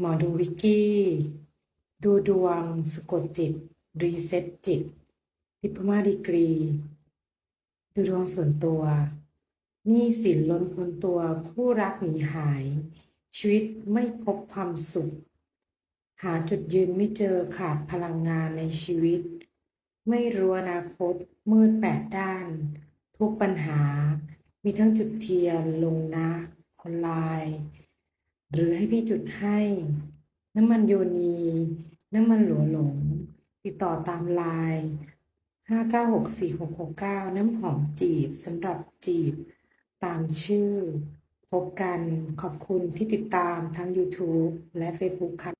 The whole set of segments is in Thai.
หมอดูวิกกี้ ดูดวงสะกดจิต รีเซ็ตจิตดิปมาดีกรี ดูดวงส่วนตัวหนี้สินล้นพ้นตัวคู่รักหนีหาย ชีวิตไม่พบความสุข หาจุดยืนไม่เจอขาดพลังงานในชีวิต ไม่รู้อนาคตมืดแปดด้าน ทุกปัญหา มีทั้งจุดเทียนลงนะออนไลน์ หรือให้พี่จุดให้ น้ำมันโยนี น้ำมันหลัวหลง ติดต่อตามไลน์5964669น้ำหอมจีบสำหรับจีบ ตามชื่อ พบกันขอบคุณที่ติดตามทั้ง YouTube และ Facebook ค่ะ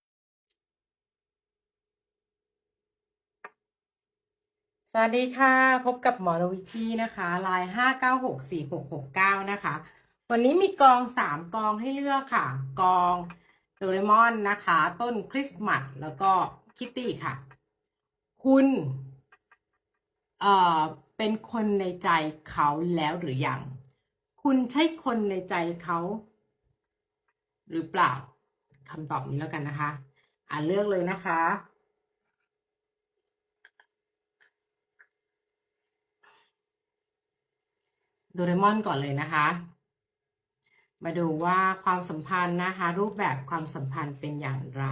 สวัสดีค่ะ พบกับหมอรวิกี้นะคะไลน์ห้าเก้าหกสี่หกหกเก้านะคะ วันนี้มีกองสามกองให้เลือกค่ะ กองโดเรมอนนะคะ ต้นคริสต์มาสแล้วก็คิตตี้ค่ะ คุณเอ่อเป็นคนในใจเขาแล้วหรือยัง คุณใช่คนในใจเขา หรือเปล่าคำตอบนี้แล้วกันนะคะ อ่านเลือกเลยนะคะโดเรมอนก่อนเลยนะคะ มาดูว่าความสัมพันธ์นะคะ รูปแบบความสัมพันธ์เป็นอย่างไร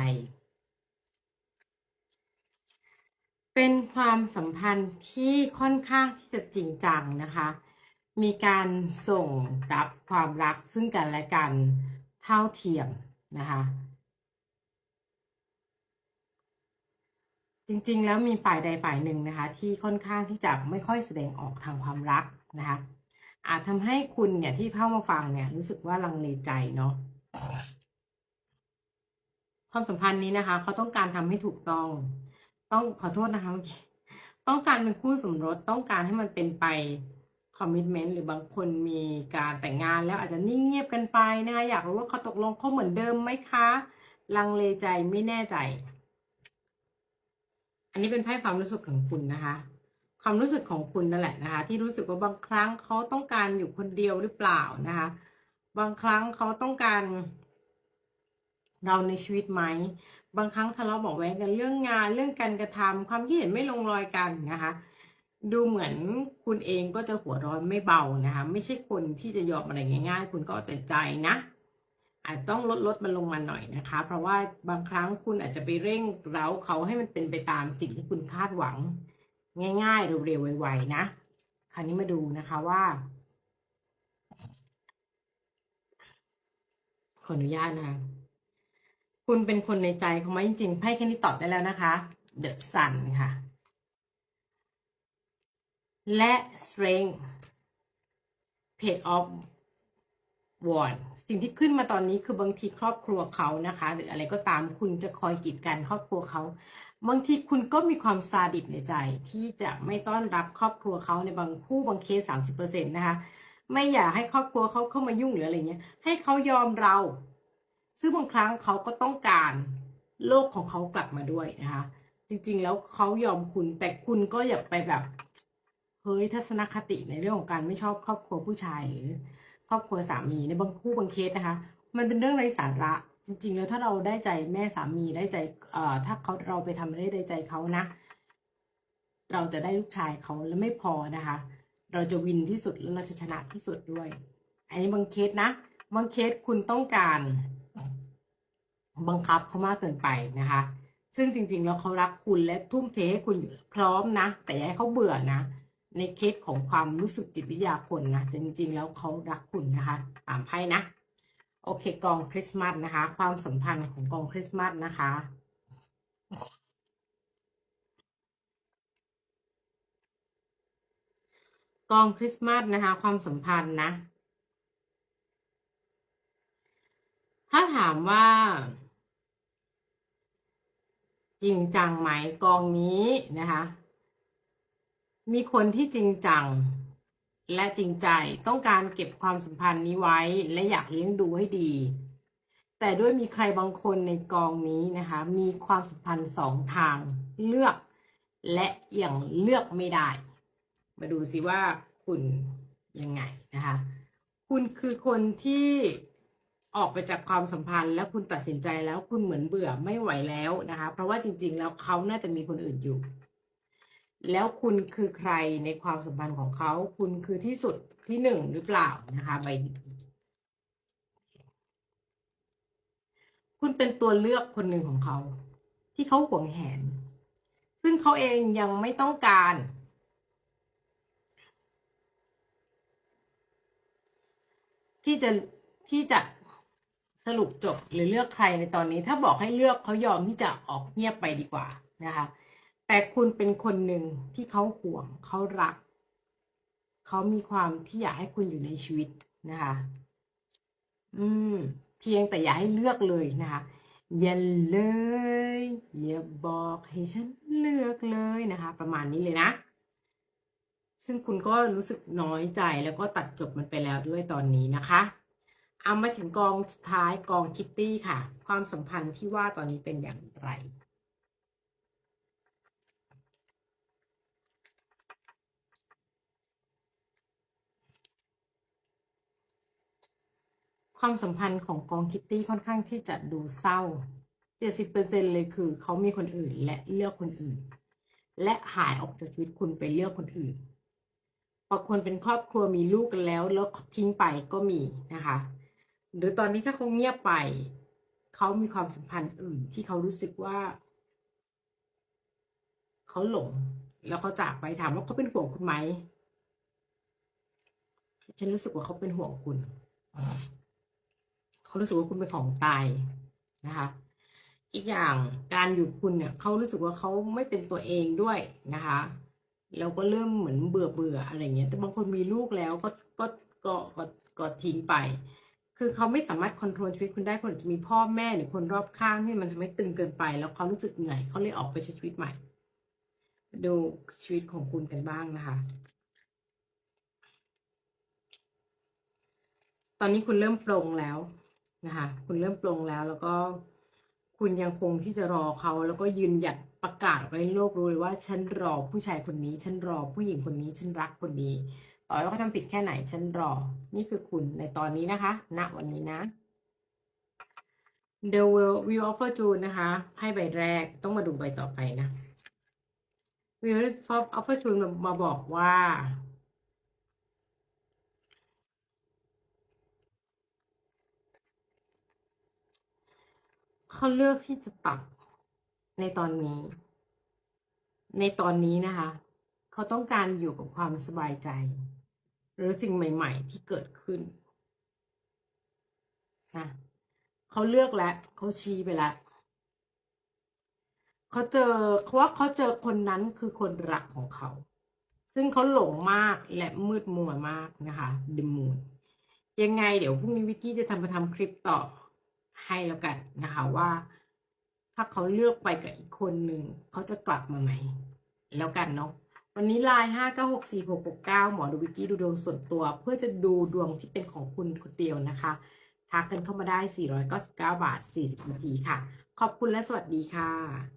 เป็นความสัมพันธ์ที่ค่อนข้างที่จะจริงจังนะคะ มีการส่งรับความรักซึ่งกันและกันเท่าเทียมนะคะ จริงๆแล้วมีฝ่ายใดฝ่ายหนึ่งนะคะ ที่ค่อนข้างที่จะไม่ค่อยแสดงออกทางความรักนะคะ อาจทำให้คุณเนี่ยที่เข้ามาฟังเนี่ย รู้สึกว่าลังเลใจเนาะความสัมพันธ์นี้นะคะเขาต้องการทำให้ถูกต้อง ต้องขอโทษนะคะเมื่อกี้ต้องการเป็นคู่สมรสต้องการให้มันเป็นไปคอมมิชเมนต์หรือบางคนมีการแต่งงานแล้วอาจจะนิ่งเงียบกันไปนะคะอยากรู้ว่าเขาตกลงเขาเหมือนเดิมไหมคะ ลังเลใจไม่แน่ใจ อันนี้เป็นไพ่ความรู้สึกของคุณนะคะ ความรู้สึกของคุณนั่นแหละนะคะ ที่รู้สึกว่าบางครั้งเขาต้องการอยู่คนเดียวหรือเปล่านะคะ บางครั้งเขาต้องการ เราในชีวิตไหมบางครั้งทะเลาะบอกแว้งกันเรื่องงานเรื่องการกระทำความคิดเห็นไม่ลงรอยกันนะคะ ดูเหมือนคุณเองก็จะหัวร้อนไม่เบานะคะ ไม่ใช่คนที่จะยอมอะไรง่าย ๆ คุณก็เอาแต่ใจนะอาจต้องลดลดมันลงมาหน่อยนะคะ เพราะว่าบางครั้งคุณอาจจะไปเร่งเร้าเขาให้มันเป็นไปตามสิ่งที่คุณคาดหวัง ง่าย ๆ เร็วๆไวๆนะ คราวนี้มาดูนะคะว่า ขออนุญาตนะคะ คุณเป็นคนในใจเขาไหมจริงๆไพ่แค่นี้ตอบได้แล้วนะคะ The Sun ค่ะ และ Strength Page of Wands สิ่งที่ขึ้นมาตอนนี้คือบางทีครอบครัวเขานะคะ หรืออะไรก็ตามคุณจะคอยกีดกันครอบครัวเขาบางทีคุณก็มีความซาดิสในใจ ที่จะไม่ต้อนรับครอบครัวเขาในบางคู่บางเคสสามสิบเปอร์เซ็นต์นะคะ ไม่อยากให้ครอบครัวเขาเข้ามายุ่งหรืออะไรเงี้ย ให้เขายอมเรา ซึ่งบางครั้งเขาก็ต้องการโลกของเขากลับมาด้วยนะคะ จริงๆ แล้วเขายอมคุณแต่คุณก็อย่าไปแบบเฮ้ยทัศนคติในเรื่องของการไม่ชอบครอบครัวผู้ชายหรือ ครอบครัวสามีในบางคู่บางเคสนะคะ มันเป็นเรื่องไร้สาระ จริง ๆ แล้วถ้าเราได้ใจแม่สามีได้ใจเอ่อถ้าเขาเราไปทำได้ได้ใจเขานะ เราจะได้ลูกชายเขาแล้วไม่พอนะคะ เราจะวินที่สุดแล้วเราจะชนะที่สุดด้วย อันนี้บางเคสนะบางเคสคุณต้องการบังคับเขามากเกินไปนะคะ ซึ่งจริง ๆ แล้วเขารักคุณและทุ่มเทให้คุณอยู่พร้อมนะ แต่อย่าให้เขาเบื่อนะ ในเคสของความรู้สึกจิตวิทยาคนนะแต่จริง ๆ แล้วเขารักคุณนะคะตามไพ่นะ โอเคกองคริสต์มาสนะคะ ความสัมพันธ์ของกองคริสต์มาสนะคะกองคริสต์มาสนะคะ ความสัมพันธ์นะ ถ้าถามว่า จริงจังไหมกองนี้นะคะ มีคนที่จริงจัง และจริงใจต้องการเก็บความสัมพันธ์นี้ไว้ และอยากเลี้ยงดูให้ดี แต่ด้วยมีใครบางคนในกองนี้นะคะ มีความสัมพันธ์สองทางเลือก และอยังเลือกไม่ได้ มาดูสิว่าคุณยังไงนะคะ คุณคือคนที่ออกไปจากความสัมพันธ์ แล้วคุณตัดสินใจแล้วคุณเหมือนเบื่อไม่ไหวแล้วนะคะ เพราะว่าจริง ๆ แล้วเขาน่าจะมีคนอื่นอยู่ แล้วคุณคือใครในความสัมพันธ์ของเขา คุณคือที่สุดที่หนึ่งหรือเปล่านะคะใบคุณเป็นตัวเลือกคนหนึ่งของเขา ที่เขาหวงแหน ซึ่งเขาเองยังไม่ต้องการ ที่จะที่จะสรุปจบหรือเลือกใครในตอนนี้ ถ้าบอกให้เลือกเขายอมที่จะออกเงียบไปดีกว่านะคะ แต่คุณเป็นคนหนึ่งที่เขาห่วงเขารัก เขามีความที่อยากให้คุณอยู่ในชีวิตนะคะ อืม เพียงแต่อย่าให้เลือกเลยนะคะอย่าเลยอย่าบอกให้ฉันเลือกเลยนะคะ ประมาณนี้เลยนะ ซึ่งคุณก็รู้สึกน้อยใจแล้วก็ตัดจบมันไปแล้วด้วยตอนนี้นะคะเอามาถึงกองสุดท้ายกองคิตตี้ค่ะ ความสัมพันธ์ที่ว่าตอนนี้เป็นอย่างไร ความสัมพันธ์ของกองคิตตี้ค่อนข้างที่จะดูเศร้า 70%เลยคือเขามีคนอื่นและเลือกคนอื่น และหายออกจากชีวิตคุณไปเลือกคนอื่นบางคนเป็นครอบครัวมีลูกกันแล้วแล้วทิ้งไปก็มีนะคะ หรือตอนนี้ถ้าเขาเงียบไป เขามีความสัมพันธ์อื่นที่เขารู้สึกว่าเขาหลง แล้วเขาจากไปถามว่าเขาเป็นห่วงคุณไหม ฉันรู้สึกว่าเขาเป็นห่วงคุณ เขารู้สึกว่าคุณเป็นของตายนะคะ อีกอย่างการอยู่คุณเนี่ยเขารู้สึกว่าเขาไม่เป็นตัวเองด้วยนะคะแล้วก็เริ่มเหมือนเบื่อเบื่ออะไรเงี้ย แต่บางคนมีลูกแล้วก็ก็ก็ก็ก็ทิ้งไป คือเขาไม่สามารถควบคุมชีวิตคุณได้คนอาจจะมีพ่อแม่หรือคนรอบข้างที่มันทำให้ตึงเกินไป แล้วเขารู้สึกเหนื่อยเขาเลยออกไปใช้ชีวิตใหม่ ดูชีวิตของคุณกันบ้างนะคะ ตอนนี้คุณเริ่มปลงแล้ว นะคะ คุณเริ่มปลงแล้วแล้วก็คุณยังคงที่จะรอเขาแล้วก็ยืนหยัดประกาศไปให้โลกรู้เลยว่า ฉันรอผู้ชายคนนี้ ฉันรอผู้หญิงคนนี้ ฉันรักคนนี้ ต่อให้เขาทำผิดแค่ไหน ฉันรอ นี่คือคุณในตอนนี้นะคะ ณ วันนี้นะ The Wheel of Fortune นะคะไพ่ใบแรกต้องมาดูใบต่อไปนะ Wheel of Fortune มามาบอกว่า เขาเลือกที่จะตัดในตอนนี้ ในตอนนี้นะคะ เขาต้องการอยู่กับความสบายใจ หรือสิ่งใหม่ ๆ ที่เกิดขึ้นนะเขาเลือกแล้วเขาชี้ไปแล้วเขาเจอเขาว่าเขาเจอคนนั้นคือคนรักของเขา ซึ่งเขาหลงมากและมืดมัวมากนะคะดิมูนยังไงเดี๋ยวพรุ่งนี้วิกกี้จะทำมาทำคลิปต่อ ให้แล้วกันนะคะว่า ถ้าเขาเลือกไปกับอีกคนหนึ่งเขาจะกลับมาไหมแล้วกันเนาะวันนี้ไลน์ห้าเก้าหกสี่หกหกเก้าหมอดูวิกกี้ดูดวงส่วนตัว เพื่อจะดูดวงที่เป็นของคุณคนเดียวนะคะทักกันเข้ามาได้ 499 บาท 40นาทีค่ะ ขอบคุณและสวัสดีค่ะ